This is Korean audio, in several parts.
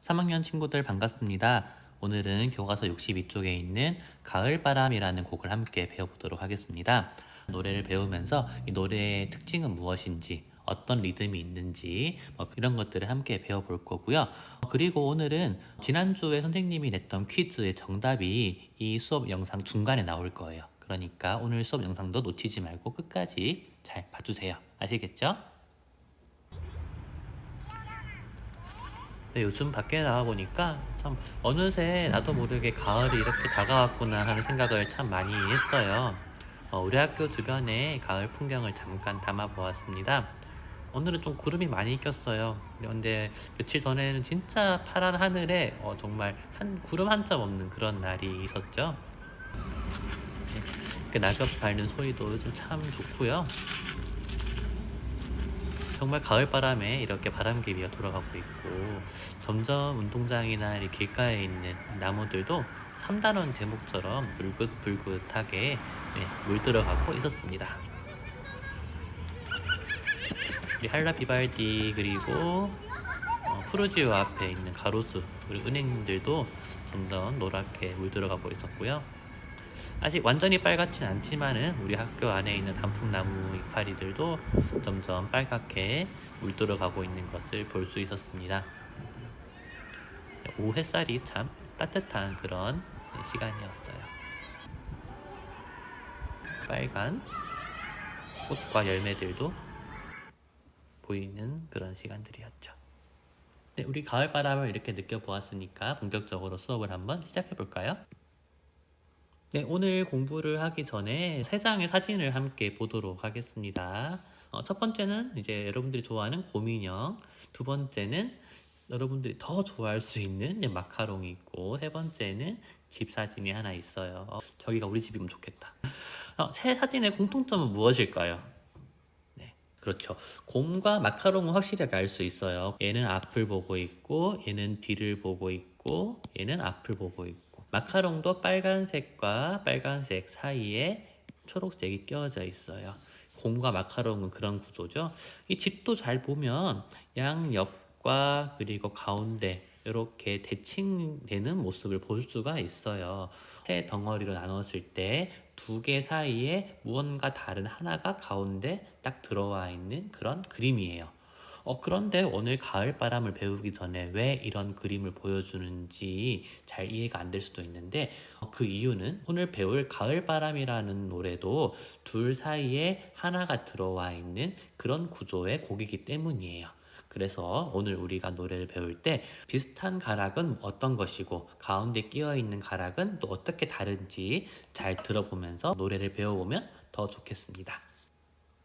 3학년 친구들 반갑습니다. 오늘은 교과서 62쪽에 있는 가을바람이라는 곡을 함께 배워보도록 하겠습니다. 노래를 배우면서 이 노래의 특징은 무엇인지, 어떤 리듬이 있는지, 뭐 이런 것들을 함께 배워볼 거고요. 그리고 오늘은 지난주에 선생님이 냈던 퀴즈의 정답이 이 수업 영상 중간에 나올 거예요. 그러니까 오늘 수업 영상도 놓치지 말고 끝까지 잘 봐주세요. 아시겠죠? 네, 요즘 밖에 나와 보니까 참 어느새 나도 모르게 가을이 이렇게 다가왔구나 하는 생각을 참 많이 했어요. 어, 우리 학교 주변에 가을 풍경을 잠깐 담아 보았습니다. 오늘은 좀 구름이 많이 꼈어요. 그런데 며칠 전에는 진짜 파란 하늘에 어, 정말 한 구름 한 점 없는 그런 날이 있었죠. 네, 그 낙엽 밟는 소리도 요즘 참 좋고요. 정말 가을 바람에 이렇게 바람개비가 돌아가고 있고 점점 운동장이나 이 길가에 있는 나무들도 3단원 제목처럼 불긋불긋하게 네, 물들어가고 있었습니다. 우리 할라 비발디 그리고 어, 푸르지오 앞에 있는 가로수 그리고 은행들도 점점 노랗게 물들어가고 있었고요. 아직 완전히 빨갛진 않지만은 우리 학교 안에 있는 단풍나무 이파리들도 점점 빨갛게 물들어 가고 있는 것을 볼 수 있었습니다. 오후 햇살이 참 따뜻한 그런 네, 시간이었어요. 빨간 꽃과 열매들도 보이는 그런 시간들이었죠. 네, 우리 가을 바람을 이렇게 느껴보았으니까 본격적으로 수업을 한번 시작해 볼까요? 네, 오늘 공부를 하기 전에 세 장의 사진을 함께 보도록 하겠습니다. 어, 첫 번째는 이제 여러분들이 좋아하는 곰인형, 두 번째는 여러분들이 더 좋아할 수 있는 마카롱이 있고, 세 번째는 집 사진이 하나 있어요. 어, 저기가 우리 집이면 좋겠다. 어, 세 사진의 공통점은 무엇일까요? 네, 그렇죠. 곰과 마카롱은 확실하게 알 수 있어요. 얘는 앞을 보고 있고, 얘는 뒤를 보고 있고, 얘는 앞을 보고 있고. 마카롱도 빨간색과 빨간색 사이에 초록색이 끼워져 있어요. 곰과 마카롱은 그런 구조죠. 이 집도 잘 보면 양옆과 그리고 가운데 이렇게 대칭되는 모습을 볼 수가 있어요. 세 덩어리로 나눴을 때 두 개 사이에 무언가 다른 하나가 가운데 딱 들어와 있는 그런 그림이에요. 어, 그런데 오늘 가을 바람을 배우기 전에 왜 이런 그림을 보여주는지 잘 이해가 안 될 수도 있는데 어, 그 이유는 오늘 배울 가을 바람이라는 노래도 둘 사이에 하나가 들어와 있는 그런 구조의 곡이기 때문이에요. 그래서 오늘 우리가 노래를 배울 때 비슷한 가락은 어떤 것이고 가운데 끼어 있는 가락은 또 어떻게 다른지 잘 들어보면서 노래를 배워보면 더 좋겠습니다.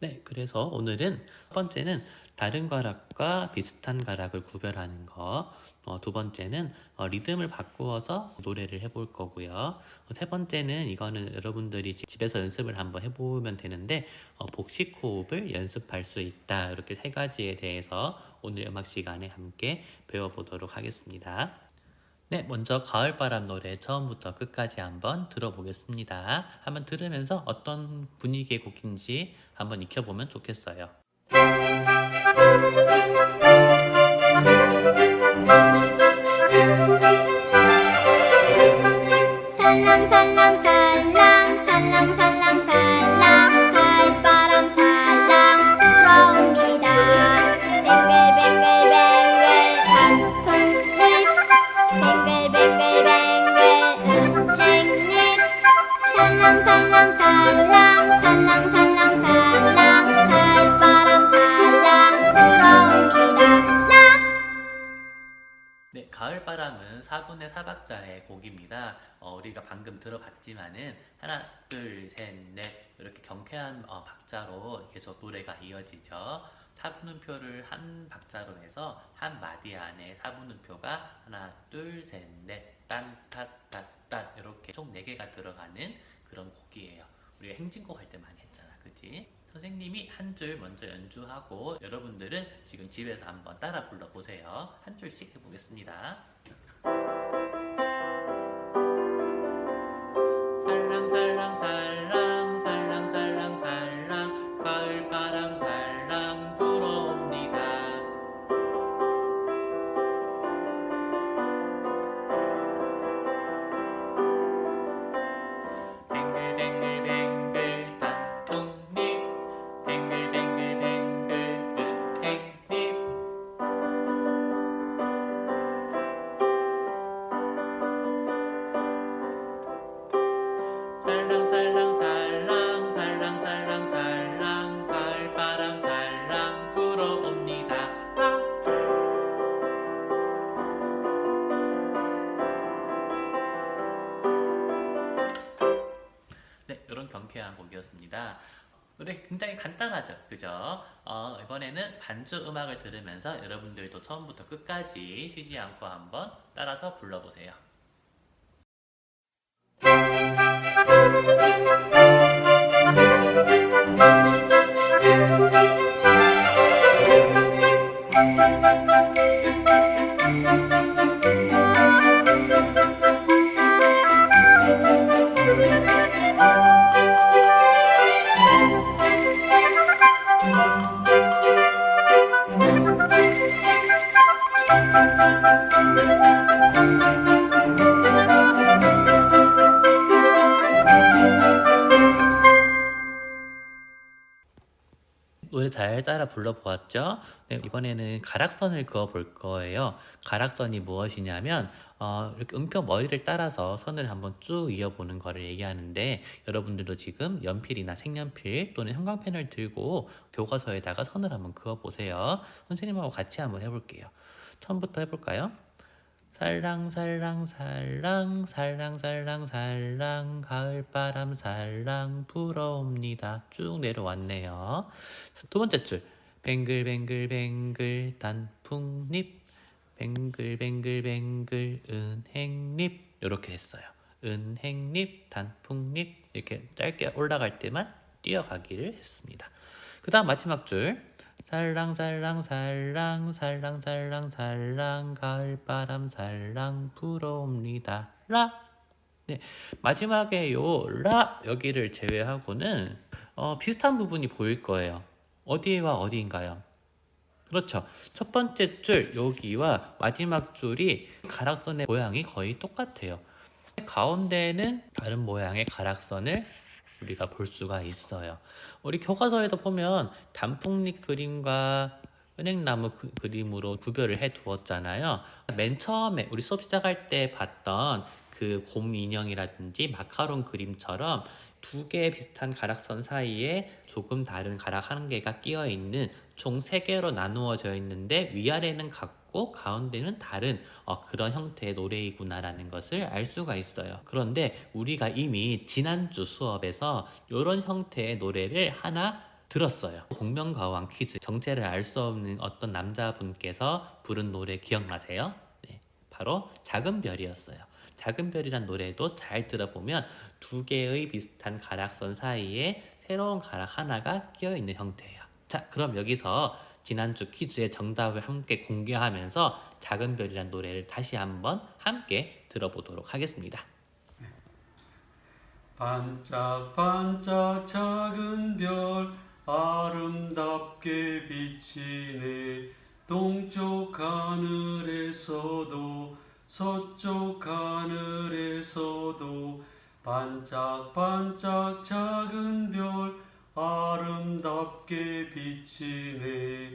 네, 그래서 오늘은 첫 번째는 다른 가락과 비슷한 가락을 구별하는 거. 어, 두 번째는 어, 리듬을 바꾸어서 노래를 해볼 거고요. 어, 세 번째는 이거는 여러분들이 집에서 연습을 한번 해보면 되는데 어, 복식 호흡을 연습할 수 있다. 이렇게 세 가지에 대해서 오늘 음악 시간에 함께 배워보도록 하겠습니다. 네, 먼저 가을바람 노래 처음부터 끝까지 한번 들어보겠습니다. 한번 들으면서 어떤 분위기의 곡인지 한번 익혀보면 좋겠어요. Thank you. 가을바람은 4분의 4박자의 곡입니다. 어, 우리가 방금 들어봤지만은 하나, 둘, 셋, 넷 이렇게 경쾌한 어, 박자로 계속 노래가 이어지죠. 4분음표를 한 박자로 해서 한 마디 안에 4분음표가 하나, 둘, 셋, 넷, 딴, 탓, 탓, 탓 이렇게 총 4개가 들어가는 그런 곡이에요. 우리가 행진곡 할 때 많이 했잖아. 그치? 선생님이 한 줄 먼저 연주하고 여러분들은 지금 집에서 한번 따라 불러보세요. 한 줄씩 해보겠습니다. 걸어옵니다. 아. 네, 이런 경쾌한 곡이었습니다. 노래 굉장히 간단하죠, 그죠? 어, 이번에는 반주 음악을 들으면서 여러분들도 처음부터 끝까지 쉬지 않고 한번 따라서 불러보세요. 노 잘 따라 불러보았죠? 네, 이번에는 가락선을 그어 볼 거예요. 가락선이 무엇이냐면 어, 이렇게 음표 머리를 따라서 선을 한번 쭉 이어보는 거를 얘기하는데 여러분들도 지금 연필이나 색연필 또는 형광펜을 들고 교과서에다가 선을 한번 그어 보세요. 선생님하고 같이 한번 해볼게요. 처음부터 해볼까요? 살랑살랑 살랑 살랑 살랑 살랑 가을바람 살랑 불어옵니다. 쭉 내려왔네요. 두 번째 줄 뱅글뱅글뱅글 단풍잎 뱅글뱅글뱅글 은행잎 이렇게 했어요. 은행잎 단풍잎 이렇게 짧게 올라갈 때만 뛰어가기를 했습니다. 그 다음 마지막 줄 살랑 살랑 살랑 살랑 살랑 살랑 가을바람 살랑 불어옵니다. 라. 네, 마지막에 요 라 여기를 제외하고는 어, 비슷한 부분이 보일 거예요. 어디와 어디인가요? 그렇죠. 첫 번째 줄 여기와 마지막 줄이 가락선의 모양이 거의 똑같아요. 가운데는 다른 모양의 가락선을 우리가 볼 수가 있어요. 우리 교과서에도 보면 단풍잎 그림과 은행나무 그, 그림으로 구별을 해 두었잖아요. 맨 처음에 우리 수업 시작할 때 봤던 그 곰 인형이라든지 마카롱 그림처럼 두 개의 비슷한 가락선 사이에 조금 다른 가락 한 개가 끼어 있는 총 세 개로 나누어져 있는데 위아래는 같고 가운데는 다른 어, 그런 형태의 노래이구나라는 것을 알 수가 있어요. 그런데 우리가 이미 지난주 수업에서 이런 형태의 노래를 하나 들었어요. 공명가왕 퀴즈 정체를 알 수 없는 어떤 남자분께서 부른 노래 기억나세요? 네, 바로 작은 별이었어요. 작은 별이란 노래도 잘 들어보면 두 개의 비슷한 가락선 사이에 새로운 가락 하나가 끼어 있는 형태예요. 자, 그럼 여기서 지난주 퀴즈의 정답을 함께 공개하면서 작은 별이란 노래를 다시 한번 함께 들어보도록 하겠습니다. 반짝반짝 작은 별 아름답게 비치네 동쪽 하늘에서도 서쪽 하늘에서도 반짝반짝 작은 별 아름답게 비치네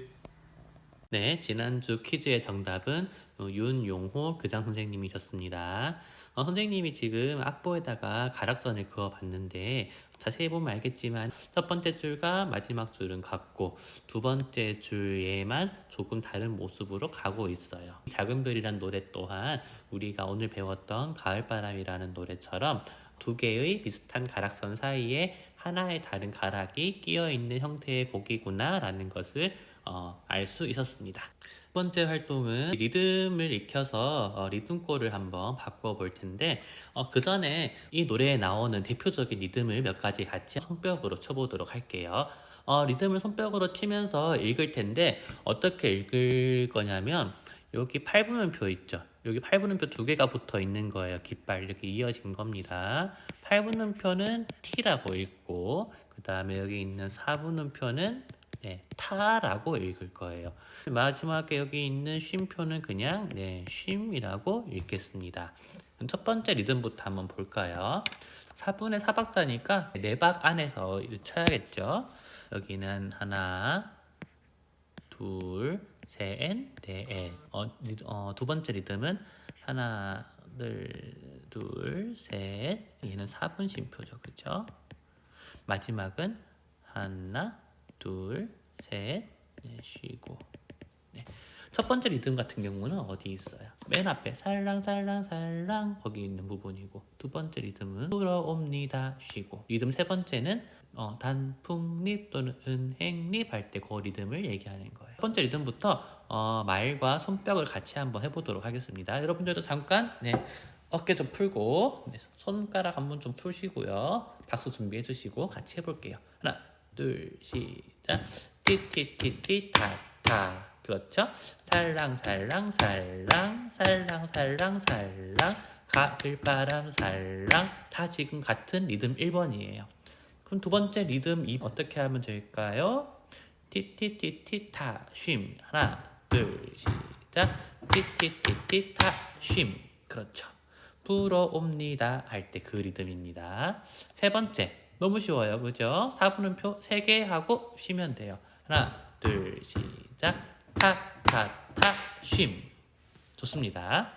네, 지난주 퀴즈의 정답은 어, 윤용호 교장 선생님이셨습니다. 어, 선생님이 지금 악보에다가 가락선을 그어봤는데 자세히 보면 알겠지만 첫 번째 줄과 마지막 줄은 같고 두 번째 줄에만 조금 다른 모습으로 가고 있어요. 작은 별이란 노래 또한 우리가 오늘 배웠던 가을바람이라는 노래처럼 두 개의 비슷한 가락선 사이에 하나의 다른 가락이 끼어 있는 형태의 곡이구나라는 것을 어, 알 수 있었습니다. 첫 번째 활동은 리듬을 익혀서 어, 리듬골을 한번 바꾸어 볼 텐데 어, 그 전에 이 노래에 나오는 대표적인 리듬을 몇 가지 같이 손뼉으로 쳐보도록 할게요. 어, 리듬을 손뼉으로 치면서 읽을 텐데 어떻게 읽을 거냐면 여기 팔분음표 있죠. 여기 팔분음표 두 개가 붙어 있는 거예요. 깃발 이렇게 이어진 겁니다. 팔분음표는 T라고 읽고 그 다음에 여기 있는 사분음표는 네, 타라고 읽을 거예요. 마지막에 여기 있는 쉼표는 그냥 네, 쉼이라고 읽겠습니다. 첫 번째 리듬부터 한번 볼까요? 4분의 4박자니까 네박 안에서 쳐야겠죠. 여기는 하나, 둘, 셋, 넷. 어, 리, 어, 두 번째 리듬은 하나, 둘, 둘, 셋. 얘는 4분 쉼표죠, 그렇죠? 마지막은 하나, 둘, 셋, 넷, 쉬고. 네. 첫 번째 리듬 같은 경우는 어디 있어요? 맨 앞에 살랑살랑살랑 거기 있는 부분이고 두 번째 리듬은 불어옵니다 쉬고 리듬 세 번째는 어, 단풍잎 또는 은행잎 할 때 그 리듬을 얘기하는 거예요. 첫 번째 리듬부터 어, 말과 손뼉을 같이 한번 해보도록 하겠습니다. 여러분들도 잠깐 네, 어깨 좀 풀고 네, 손가락 한번 좀 푸시고요. 박수 준비해 주시고 같이 해볼게요. 하나, 둘, 시작. 띠띠띠띠 타타. 그렇죠? 살랑 살랑 살랑 살랑 살랑 살랑 가을바람 살랑 다 지금 같은 리듬 1번이에요. 그럼 두 번째 리듬 2 어떻게 하면 될까요? 티티티티 타쉼 하나 둘 시작 티티티티 타쉼 그렇죠. 불어옵니다 할 때 그 리듬입니다. 세 번째 너무 쉬워요 그죠? 4분음표 3개 하고 쉬면 돼요. 하나 둘 시작 타타타 쉼 좋습니다.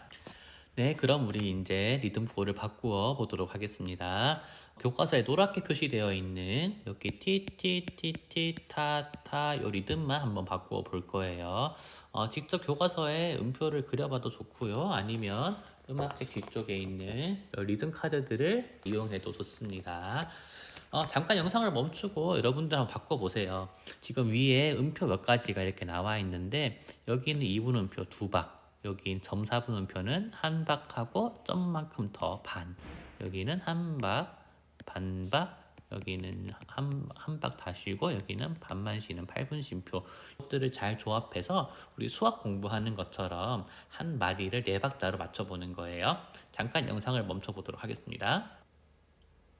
네, 그럼 우리 이제 리듬코를 바꾸어 보도록 하겠습니다. 교과서에 노랗게 표시되어 있는 여기 티티티티 타타 요 리듬만 한번 바꾸어 볼 거예요. 어, 직접 교과서에 음표를 그려봐도 좋고요. 아니면 음악책 뒤쪽에 있는 요 리듬 카드들을 이용해도 좋습니다. 어, 잠깐 영상을 멈추고 여러분들 한번 바꿔보세요. 지금 위에 음표 몇 가지가 이렇게 나와 있는데 여기는 2분 음표 두 박, 여긴 점사분 음표는 한 박하고 점만큼 더 반, 여기는 한 박, 반박, 여기는 한 한 박 다 쉬고 여기는 반만 쉬는 8분 쉼표 것들을 잘 조합해서 우리 수학 공부하는 것처럼 한 마디를 네 박자로 맞춰 보는 거예요. 잠깐 영상을 멈춰 보도록 하겠습니다.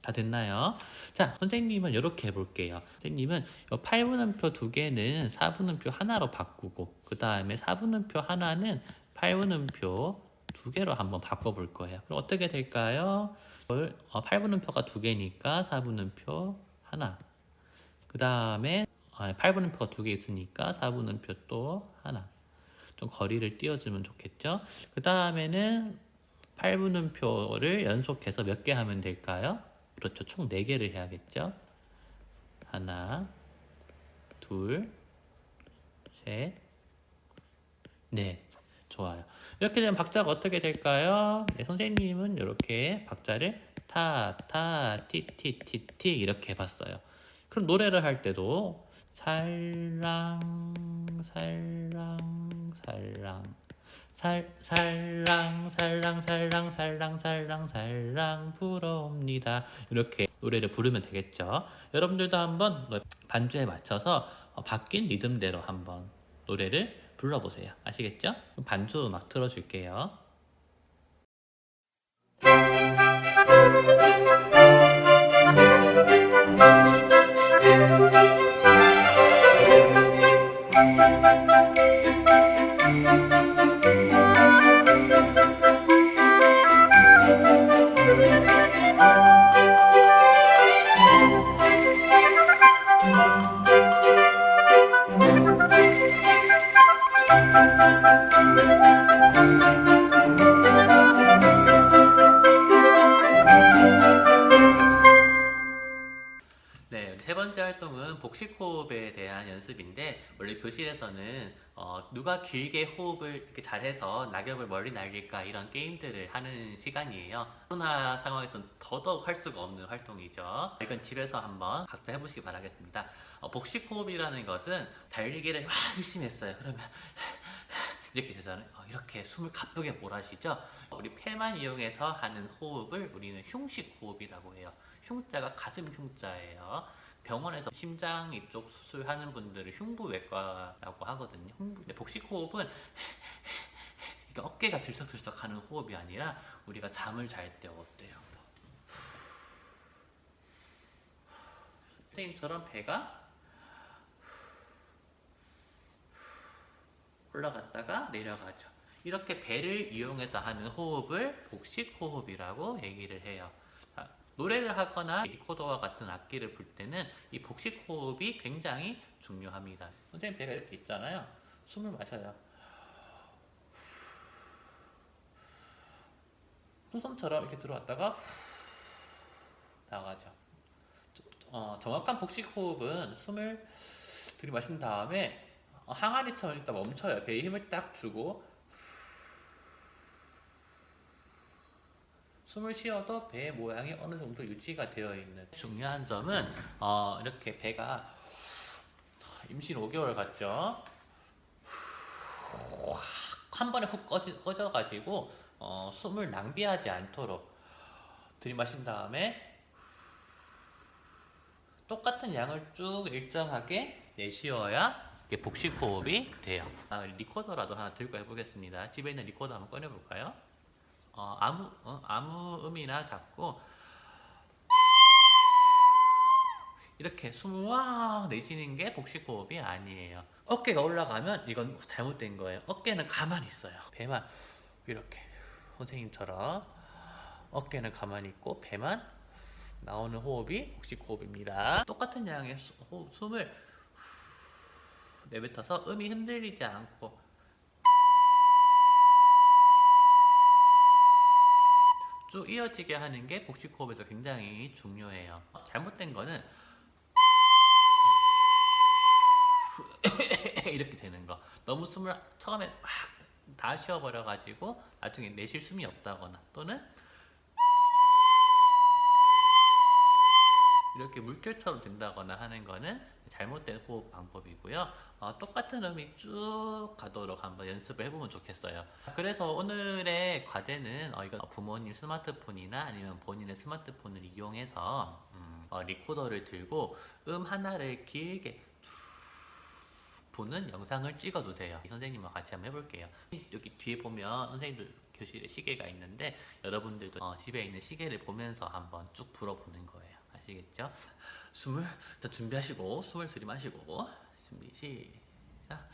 다 됐나요? 자, 선생님은 이렇게 해볼게요. 선생님은 이 8분음표 두 개는 4분음표 하나로 바꾸고 그 다음에 4분음표 하나는 8분음표 두 개로 한번 바꿔볼 거예요. 그럼 어떻게 될까요? 이걸, 어, 8분음표가 두 개니까 4분음표 하나. 그 다음에 8분음표가 두 개 있으니까 4분음표 또 하나. 좀 거리를 띄워주면 좋겠죠? 그 다음에는 8분음표를 연속해서 몇 개 하면 될까요? 그렇죠. 총 4개를 해야겠죠. 하나, 둘, 셋, 넷. 좋아요. 이렇게 되면 박자가 어떻게 될까요? 네, 선생님은 이렇게 박자를 타, 타, 티, 티, 티, 티 이렇게 해봤어요. 그럼 노래를 할 때도 살랑, 살랑, 살랑. 살 살랑 살랑 살랑 살랑 살랑 살랑 불어옵니다. 이렇게 노래를 부르면 되겠죠. 여러분들도 한번 반주에 맞춰서 어, 바뀐 리듬대로 한번 노래를 불러보세요. 아시겠죠? 반주 음악 틀어줄게요. 복식 호흡에 대한 연습인데 원래 교실에서는 어, 누가 길게 호흡을 이렇게 잘해서 낙엽을 멀리 날릴까 이런 게임들을 하는 시간이에요. 코로나 상황에서는 더더욱 할 수가 없는 활동이죠. 이건 집에서 한번 각자 해보시기 바라겠습니다. 어, 복식 호흡이라는 것은 달리기를 막 열심히 했어요. 그러면 이렇게 되잖아요. 어, 이렇게 숨을 가쁘게 몰아쉬죠. 우리 폐만 이용해서 하는 호흡을 우리는 흉식 호흡이라고 해요. 흉자가 가슴 흉자예요. 병원에서 심장 이쪽 수술하는 분들을 흉부외과라고 하거든요. 흉부, 근데 복식 호흡은 이게 어깨가 들썩들썩하는 호흡이 아니라 우리가 잠을 잘 때 어때요? 선생님처럼 배가 올라갔다가 내려가죠. 이렇게 배를 이용해서 하는 호흡을 복식 호흡이라고 얘기를 해요. 자, 노래를 하거나 리코더와 같은 악기를 불 때는 이 복식 호흡이 굉장히 중요합니다. 선생님 배가 이렇게 있잖아요. 숨을 마셔요. 풍선처럼 이렇게 들어왔다가 나가죠. 어, 정확한 복식 호흡은 숨을 들이마신 다음에 어, 항아리처럼 일단 멈춰요. 배에 힘을 딱 주고 숨을 쉬어도 배 모양이 어느 정도 유지가 되어 있는 중요한 점은 어, 이렇게 배가 임신 5개월 같죠? 한 번에 훅 꺼지, 꺼져가지고 어, 숨을 낭비하지 않도록 들이마신 다음에 똑같은 양을 쭉 일정하게 내쉬어야 복식 호흡이 돼요. 아, 리코더라도 하나 들고 해보겠습니다. 집에 있는 리코더 한번 꺼내볼까요? 어, 아무 어, 아무 음이나 잡고 이렇게 숨을 와 내쉬는 게 복식 호흡이 아니에요. 어깨가 올라가면 이건 잘못된 거예요. 어깨는 가만히 있어요. 배만 이렇게 선생님처럼 어깨는 가만히 있고 배만 나오는 호흡이 복식 호흡입니다. 똑같은 양의 수- 호- 숨을 내뱉어서 음이 흔들리지 않고 쭉 이어지게 하는 게 복식 호흡에서 굉장히 중요해요. 잘못된 거는 이렇게 되는 거. 너무 숨을 처음에 막 다 쉬어버려 가지고 나중에 내쉴 숨이 없다거나 또는 이렇게 물결처럼 된다거나 하는 거는 잘못된 호흡 방법이고요. 어, 똑같은 음이 쭉 가도록 한번 연습을 해보면 좋겠어요. 그래서 오늘의 과제는 어, 이건 부모님 스마트폰이나 아니면 본인의 스마트폰을 이용해서 음, 어, 리코더를 들고 음 하나를 길게 부는 영상을 찍어두세요. 선생님과 같이 한번 해볼게요. 여기 뒤에 보면 선생님들 교실에 시계가 있는데 여러분들도 어, 집에 있는 시계를 보면서 한번 쭉 불어보는 거예요. 아시겠죠? 숨을 일단 준비하시고 숨을 들이마시고 준비 시작.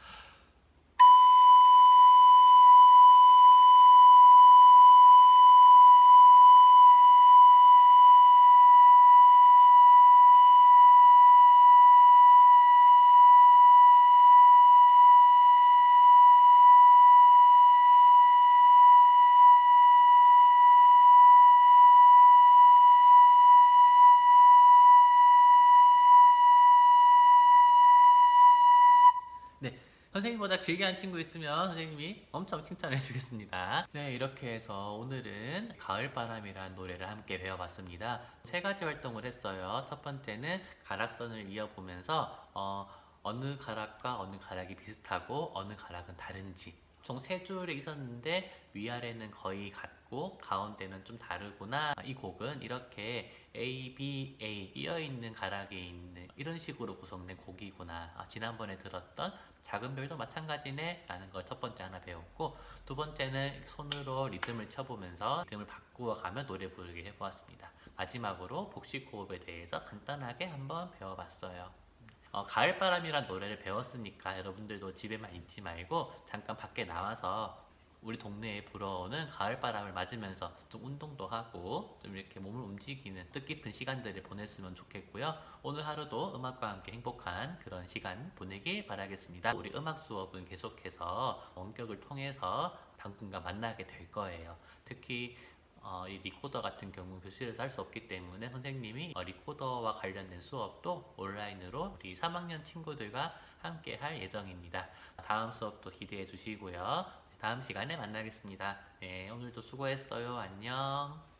선생님보다 길게 한 친구 있으면 선생님이 엄청 칭찬해 주겠습니다. 네, 이렇게 해서 오늘은 가을바람이라는 노래를 함께 배워봤습니다. 세 가지 활동을 했어요. 첫 번째는 가락선을 이어보면서 어, 어느 가락과 어느 가락이 비슷하고 어느 가락은 다른지 총 세 줄이 있었는데 위아래는 거의 같 고 가운데는 좀 다르구나. 이 곡은 이렇게 A, B, A 이어 있는 가락이 있는 이런 식으로 구성된 곡이구나. 아, 지난번에 들었던 작은 별도 마찬가지네 라는 걸 첫 번째 하나 배웠고 두 번째는 손으로 리듬을 쳐보면서 리듬을 바꾸어 가며 노래 부르기 해보았습니다. 마지막으로 복식 호흡에 대해서 간단하게 한번 배워봤어요. 어, 가을바람이란 노래를 배웠으니까 여러분들도 집에만 있지 말고 잠깐 밖에 나와서 우리 동네에 불어오는 가을바람을 맞으면서 좀 운동도 하고 좀 이렇게 몸을 움직이는 뜻깊은 시간들을 보냈으면 좋겠고요. 오늘 하루도 음악과 함께 행복한 그런 시간 보내길 바라겠습니다. 우리 음악 수업은 계속해서 원격을 통해서 당분간 만나게 될 거예요. 특히 어, 이 리코더 같은 경우 교실에서 할 수 없기 때문에 선생님이 어, 리코더와 관련된 수업도 온라인으로 우리 3학년 친구들과 함께 할 예정입니다. 다음 수업도 기대해 주시고요. 다음 시간에 만나겠습니다. 네, 오늘도 수고했어요. 안녕.